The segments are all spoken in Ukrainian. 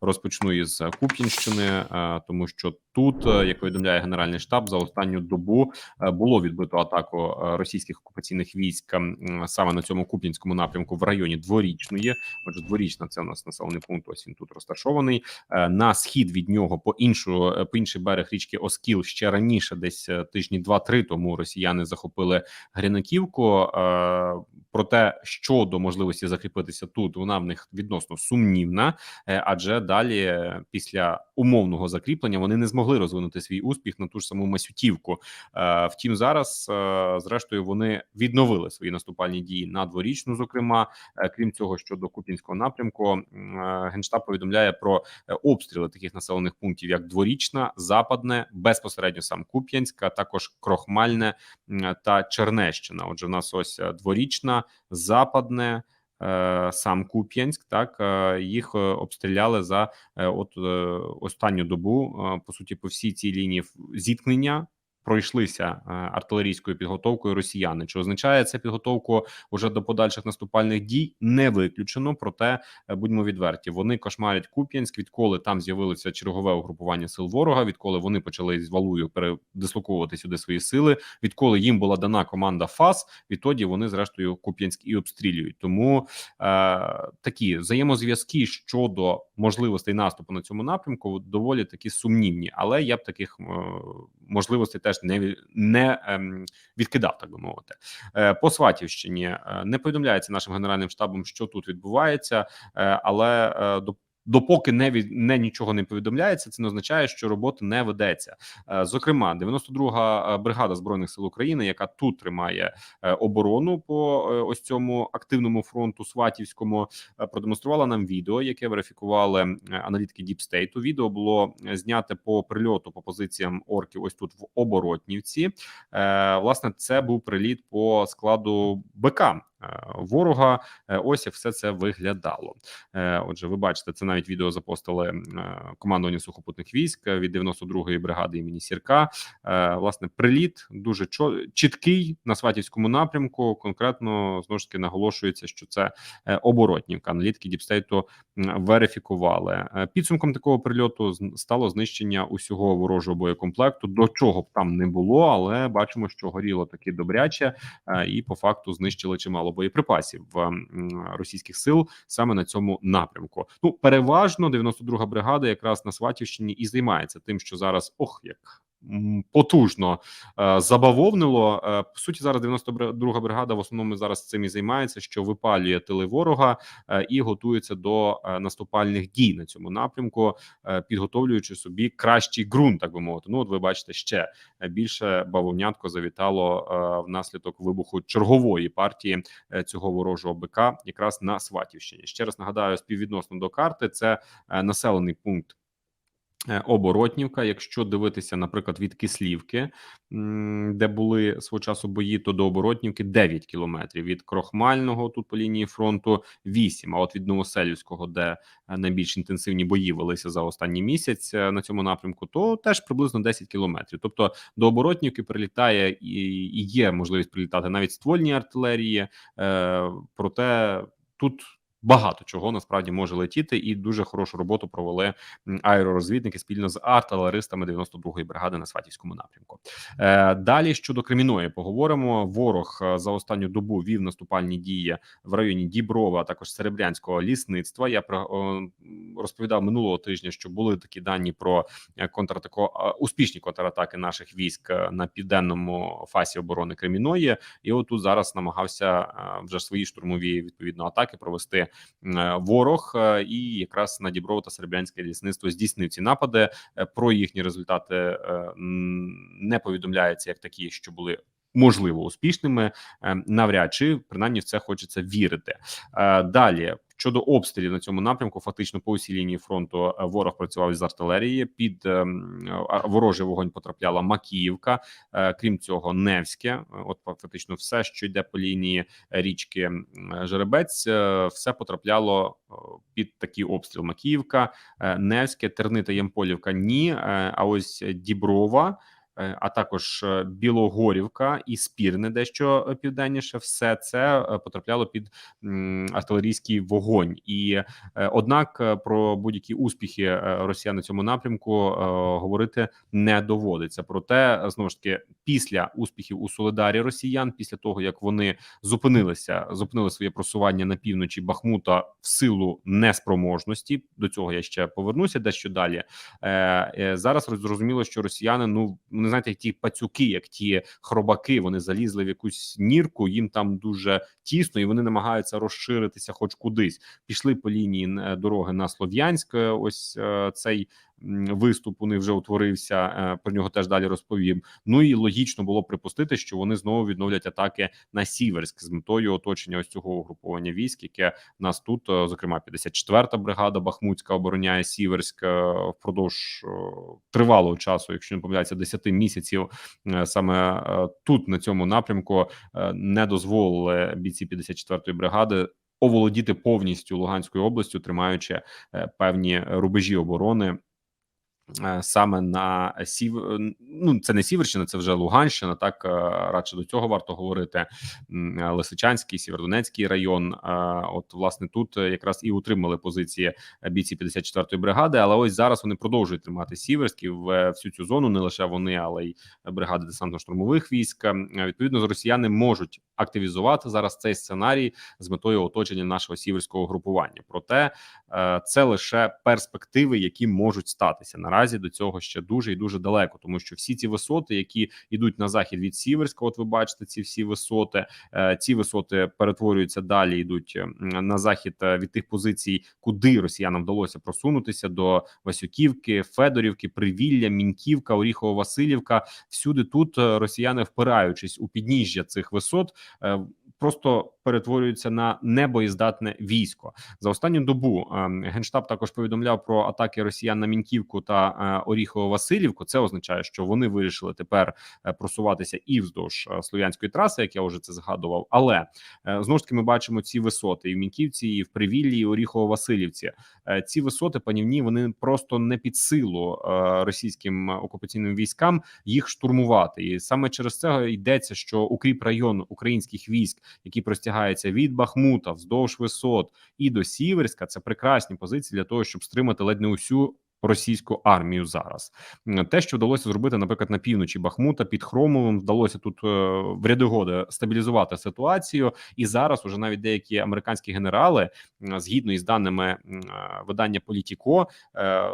Розпочну із Куп'янщини, е, тому що тут, е, як повідомляє Генеральний штаб, за останню добу е, було відбито атаку е, російських окупаційних військ саме на цьому куп'янському напрямку в районі дворічної. Отже, дворічна це у нас населений пункт. Ось він тут розташований. Е, На схід від нього по іншу е, по інший берег річки Оскіл ще раніше, десь е, тижні два-три тому росіяни захопили Гринаківку. Е, Проте щодо можливості закріпитися тут, вона в них відносно сумнівна, е, адже далі, після умовного закріплення, вони не змогли розвинути свій успіх на ту ж саму Масютівку. Е, Втім, зараз е, зрештою вони відновили свої наступальні дії на дворічну. Зокрема, Е, крім цього, щодо Купінського напрямку, генштаб повідомляє про обстріли таких населених пунктів, як дворічна, западне, безпосередньо сам Куп'янськ, а також Крохмальне та Чернещина. Отже, в нас ось дворічна, западне. Е, Сам Куп'янськ, так е, їх е, обстріляли за от останню добу. По суті, по всій цій лінії зіткнення пройшлися е, артилерійською підготовкою росіяни. Чи означає це підготовку уже до подальших наступальних дій? Не виключено. Проте е, будьмо відверті. Вони кошмарять Куп'янськ, відколи там з'явилося чергове угрупування сил ворога. Відколи вони почали з валую передислокувати сюди свої сили. Відколи їм була дана команда ФАС, відтоді вони зрештою Куп'янськ і обстрілюють. Тому е, такі взаємозв'язки щодо можливостей наступу на цьому напрямку доволі такі сумнівні, але я б таких е, можливостей теж не, ві- не ем, відкидав, так би мовити. Е, По Сватівщині е, не повідомляється нашим генеральним штабом, що тут відбувається, е, але е, до Допоки не від не нічого не повідомляється, це не означає, що робота не ведеться. Е, Зокрема, 92-га бригада збройних сил України, яка тут тримає е, оборону по е, ось цьому активному фронту Сватівському, е, продемонструвала нам відео, яке верифікували е, аналітики State. Відео було е, зняте по прильоту по позиціям орків. Ось тут в оборотнівці. Е, Власне, це був приліт по складу БК. Е, Ворога Е, ось як все це виглядало. Е, Отже, ви бачите, це навіть відео запостили командування сухопутних військ від 92-ї бригади імені Сірка. Власне, приліт дуже чіткий на сватівському напрямку. Конкретно знову ж таки наголошується, що це оборотнівка. Аналітики Діпстейту верифікували. Підсумком такого прильоту стало знищення усього ворожого боєкомплекту. До чого б там не було, але бачимо, що горіло таки добряче, і по факту знищили чимало боєприпасів в російських сил саме на цьому напрямку. Ну переважно 92-га бригада якраз на Сватівщині і займається тим, що зараз ох як. Потужно е, забавовнило Е, по суті. Зараз 92-га бригада в основному зараз цим і займається, що випалює тили ворога е, і готується до наступальних дій на цьому напрямку, підготовлюючи собі кращий ґрунт, так би мовити. Ну, от ви бачите, ще більше бавовнятко завітало внаслідок вибуху чергової партії цього ворожого БК, якраз на Сватівщині. Ще раз нагадаю, співвідносно до карти це населений пункт. Е, Оборотнівка, якщо дивитися, наприклад, від Кислівки, де були свого часу бої, то до Оборотнівки 9 кілометрів. Від Крохмального тут по лінії фронту 8, А от від Новоселівського, де е, найбільш інтенсивні бої велися за останній місяць е, на цьому напрямку, то теж приблизно 10 кілометрів. Тобто до Оборотнівки прилітає і, є можливість прилітати навіть ствольні артилерії, проте тут. Багато чого насправді може летіти, і дуже хорошу роботу провели аеророзвідники спільно з артилеристами 92-ї бригади на Сватівському напрямку. Е, далі щодо Креміної поговоримо. Ворог е, за останню добу вів наступальні дії в районі Діброва, а також Серебрянського лісництва. Я про розповідав минулого тижня, що були такі дані про е, контратаку е, успішні контратаки наших військ е, на південному фасі оборони Креміної. І от тут зараз намагався вже свої штурмові відповідно атаки провести ворог, і якраз на Діброво та Серебрянське лісництво здійснив ці напади. Про їхні результати не повідомляється як такі, що були. Можливо, успішними навряд чи принаймні в це хочеться вірити. Далі щодо обстрілів на цьому напрямку, фактично по усій лінії фронту е, ворог працював з артилерії. Під ем, ворожий вогонь потрапляла Макіївка. Е, Крім цього, Невське. Е, От фактично, все, що йде по лінії річки Жеребець, все потрапляло під такий обстріл. Макіївка, Невське, Терни та Ємполівка. Ні, а ось Діброва. Е, а також е, Білогорівка і Спірне, дещо е, південніше, все це потрапляло під артилерійський вогонь. І однак про будь-які успіхи росіян на цьому напрямку говорити не доводиться. Проте знову ж таки, після успіхів у Солидарі Росіян, після того як вони зупинилися, зупинили своє просування на півночі Бахмута в силу неспроможності. До цього я ще повернуся дещо далі. Зараз зрозуміло, що росіяни, ну не знаєте, як ті пацюки, як ті хробаки, вони залізли в якусь нірку, їм там дуже тісно, і вони намагаються розширитися, хоч кудись. Пішли по лінії е, дороги на Слов'янськ. е, Ось е, цей виступ у них вже утворився. е, Про нього теж далі розповім. Ну і логічно було припустити, що вони знову відновлять атаки на Сіверськ з метою оточення ось цього угруповання військ, яке в нас тут, е, зокрема, 54-та бригада Бахмутська обороняє Сіверськ е, впродовж тривалого часу, якщо не помиляюся, 10 місяців. Саме тут на цьому напрямку не дозволили бійці 54-ї бригади. Оволодіти повністю Луганською областю, тримаючи е, певні рубежі оборони саме на сів... ну це не Сіверщина, це вже Луганщина. Так е, радше до цього варто говорити. Е, Лисичанський, Сєвєродонецький район. Е, От власне тут е, якраз і утримали позиції е, бійці 54-ї бригади. Але ось зараз вони продовжують тримати Сіверський в е, всю цю зону. Не лише вони, але й бригади десантно-штурмових військ. Е, Відповідно, росіяни можуть активізувати зараз цей сценарій з метою оточення нашого сіверського групування. Проте е, це лише перспективи, які можуть статися. Наразі до цього ще дуже і дуже далеко, тому що всі ці висоти, які йдуть на захід від Сіверська, от ви бачите ці всі висоти. е, Ці висоти перетворюються далі, йдуть е, на захід е, від тих позицій, куди росіянам вдалося просунутися до Васюківки, Федорівки, Привілля, Міньківка, Оріхово-Василівка. Всюди тут е, росіяни, впираючись у підніжжя цих висот, просто перетворюються на небоєздатне військо за останню добу. е, Генштаб також повідомляв про атаки росіян на Мінківку та е, Оріхово-Василівку. Це означає, що вони вирішили тепер е, просуватися і вздовж слов'янської траси, як я вже це згадував. Але знову ж таки ми бачимо ці висоти і в Мінківці, і в Привіллі, і Оріхово-Василівці. Ці висоти панівні вони просто не під силу російським окупаційним військам їх штурмувати, і саме через це йдеться, що укріп район українських військ, який простягається від Бахмута вздовж висот і до Сіверська, це прекрасні позиції для того, щоб стримати ледь не усю. Російську армію зараз те, що вдалося зробити, наприклад, на півночі Бахмута під Хромовим, вдалося тут е, в ряди годи стабілізувати ситуацію, і зараз уже навіть деякі американські генерали, згідно із даними е, видання Політіко, е,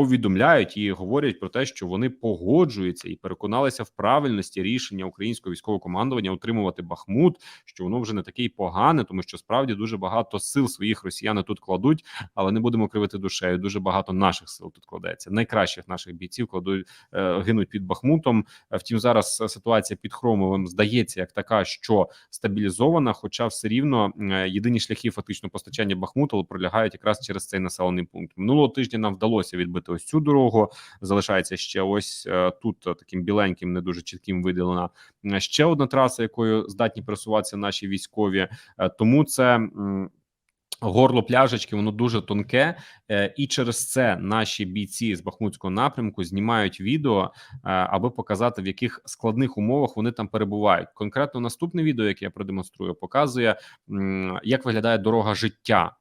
повідомляють і говорять про те, що вони погоджуються і переконалися в правильності рішення українського військового командування утримувати Бахмут, що воно вже не таке й погане, тому що справді дуже багато сил своїх росіяни тут кладуть, але не будемо кривити душею. Дуже багато наших сил тут кладеться. Найкращих наших бійців кладуть е, гинуть під Бахмутом. Е, Втім, зараз ситуація під Хромовим здається як така, що стабілізована, хоча все рівно е, єдині шляхи фактично постачання Бахмуту пролягають якраз через цей населений пункт. Минулого тижня нам вдалося відбити ось цю дорогу. Залишається ще ось е, тут е, таким біленьким, не дуже чітким виділена е, ще одна траса, якою здатні пересуватися наші військові. Тому це. Горло пляжечки, воно дуже тонке, і через це наші бійці з Бахмутського напрямку знімають відео, аби показати в яких складних умовах вони там перебувають. Конкретно наступне відео, яке я продемонструю, показує як виглядає дорога життя.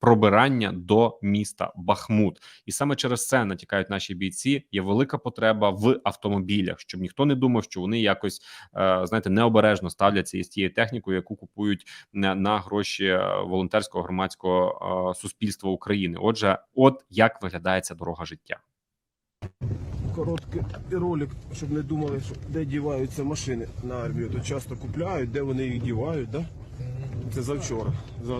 Пробирання до міста Бахмут, і саме через це натякають наші бійці. Є велика потреба в автомобілях, щоб ніхто не думав, що вони якось е, знаєте необережно ставляться із тією технікою, яку купують на, гроші е, волонтерського громадського е, суспільства України. Отже, от як виглядає ця дорога життя. Короткий ролик, щоб не думали, що де діваються машини на армію, то часто купляють, де вони їх дівають, да? Це завчора. За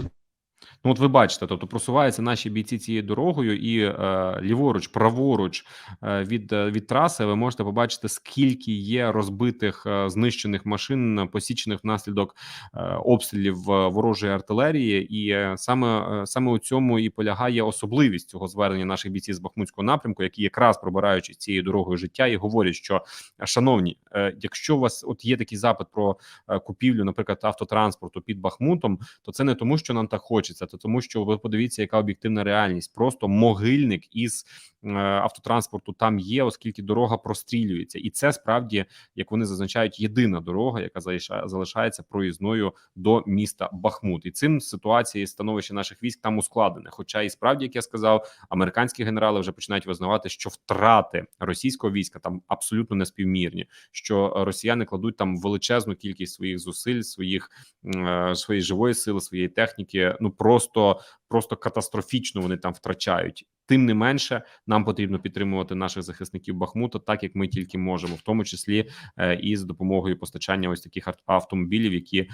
Ну, от ви бачите, тобто просуваються наші бійці цією дорогою, і е, ліворуч, праворуч е, від, е, від траси ви можете побачити, скільки є розбитих е, знищених машин, посічених внаслідок е, обстрілів е, ворожої артилерії, і е, саме е, саме у цьому і полягає особливість цього звернення наших бійців з Бахмутського напрямку, які якраз пробираючись цією дорогою життя, і говорять, що шановні, е, якщо у вас от є такий запит про е, купівлю, наприклад, автотранспорту під Бахмутом, то це не тому, що нам так хочеться, то тому, що ви подивіться, яка об'єктивна реальність. Просто могильник із е, автотранспорту там є, оскільки дорога прострілюється, і це справді, як вони зазначають, єдина дорога, яка залишає- залишається проїзною до міста Бахмут. І цим ситуація і становище наших військ там ускладнене. Хоча і справді, як я сказав, американські генерали вже починають визнавати, що втрати російського війська там абсолютно неспівмірні, що росіяни кладуть там величезну кількість своїх зусиль, своїх е, своєї живої сили, своєї техніки. Ну просто просто просто катастрофічно вони там втрачають. Тим не менше, нам потрібно підтримувати наших захисників Бахмута, так як ми тільки можемо, в тому числі е, і з допомогою постачання ось таких автомобілів, які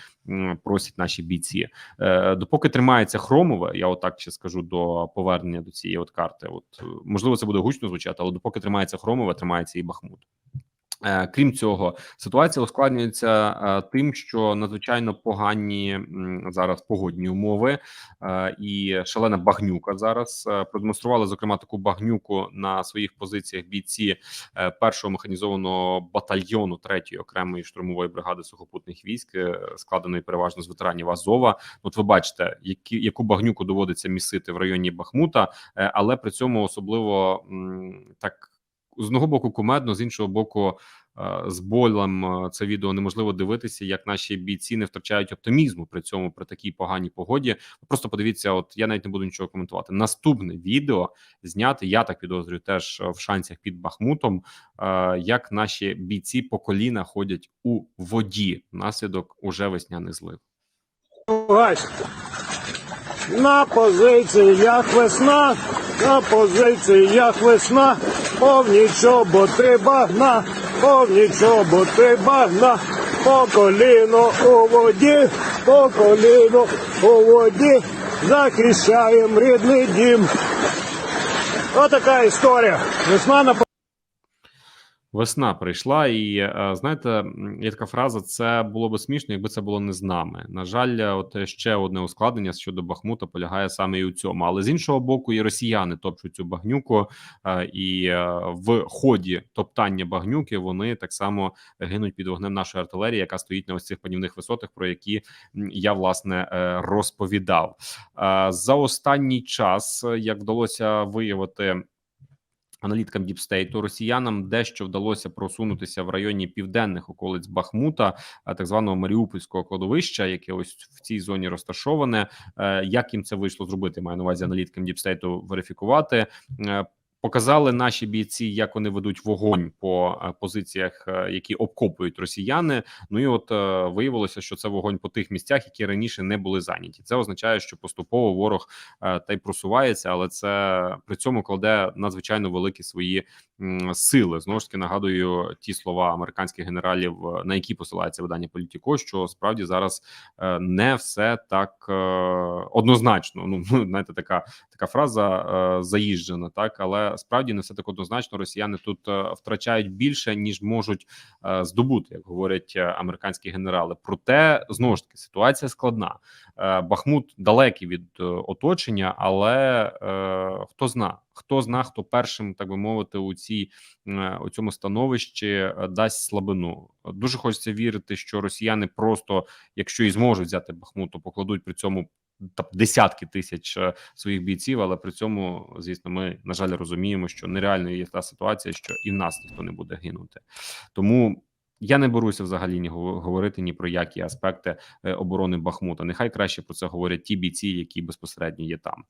просять наші бійці. Е, допоки тримається хромове, я отак ще скажу до повернення до цієї от карти. От е, можливо, це буде гучно звучати, але допоки тримається хромове, тримається і Бахмут. Е, Крім цього, ситуація ускладнюється е, тим, що надзвичайно погані зараз погодні умови е, і шалена багнюка зараз продемонстрували зокрема таку багнюку на своїх позиціях бійці першого механізованого батальйону третьої окремої штурмової бригади сухопутних військ, складеної переважно з ветеранів Азова. От ви бачите, які яку багнюку доводиться місити в районі Бахмута, але при цьому особливо так з одного боку кумедно, з іншого боку. е, З болем е, це відео неможливо дивитися, як наші бійці не втрачають оптимізму при цьому при такій поганій погоді. Просто подивіться, от я навіть не буду нічого коментувати. Наступне відео зняти. Я так підозрюю, теж е, в шансах під Бахмутом, як наші бійці по коліна ходять у воді внаслідок уже весняних злив. На позиціях весна, на позиціях весна, повні чоботи багна, повні чоботи багна, по коліно у воді, по коліно у воді, захищаємо рідний дім. Отака історія. Весна на Весна прийшла, і е, знаєте, є така фраза: це було би смішно, якби це було не з нами. На жаль, е, от ще одне ускладнення щодо Бахмута полягає саме і у цьому. Але з іншого боку, і росіяни топчуть цю багнюку, е, і е, в ході топтання багнюки вони так само гинуть під вогнем нашої артилерії, яка стоїть на ось цих панівних висотах, про які я власне е, розповідав. Е, За останній час, е, як вдалося виявити аналіткам Діпстейту росіянам дещо вдалося просунутися в районі південних околиць Бахмута, а так званого Маріупольського кладовища, яке ось в цій зоні розташоване. Е, Як їм це вийшло зробити? Маю на увазі аналіткам Діпстейту верифікувати. Показали наші бійці, як вони ведуть вогонь по е, позиціях, е, які обкопують росіяни. Ну і от е, виявилося, що це вогонь по тих місцях, які раніше не були зайняті. Це означає, що поступово ворог та й просувається, але це при цьому кладе надзвичайно великі свої сили. Знову ж таки нагадую ті слова американських генералів, на які посилається видання Політіко, що справді зараз не все так однозначно. Ну знаєте, така така фраза е, заїжджена, так але справді не все так однозначно. Росіяни тут е, втрачають більше ніж можуть е, здобути, як говорять е, американські генерали. Проте знову ж таки ситуація складна. Е, Бахмут далекий від е, оточення, але е, хто зна, хто зна, хто першим, так би мовити, у цій у цьому становищі дасть слабину. Дуже хочеться вірити, що росіяни просто, якщо і зможуть взяти Бахмут, то покладуть при цьому та десятки тисяч е, своїх бійців. Але при цьому, звісно, ми на жаль розуміємо, що нереально є та ситуація, що і в нас ніхто не буде гинути. Тому я не беруся взагалі ні гов- говорити ні про які аспекти е, оборони Бахмута. Нехай краще про це говорять ті бійці, які безпосередньо є там.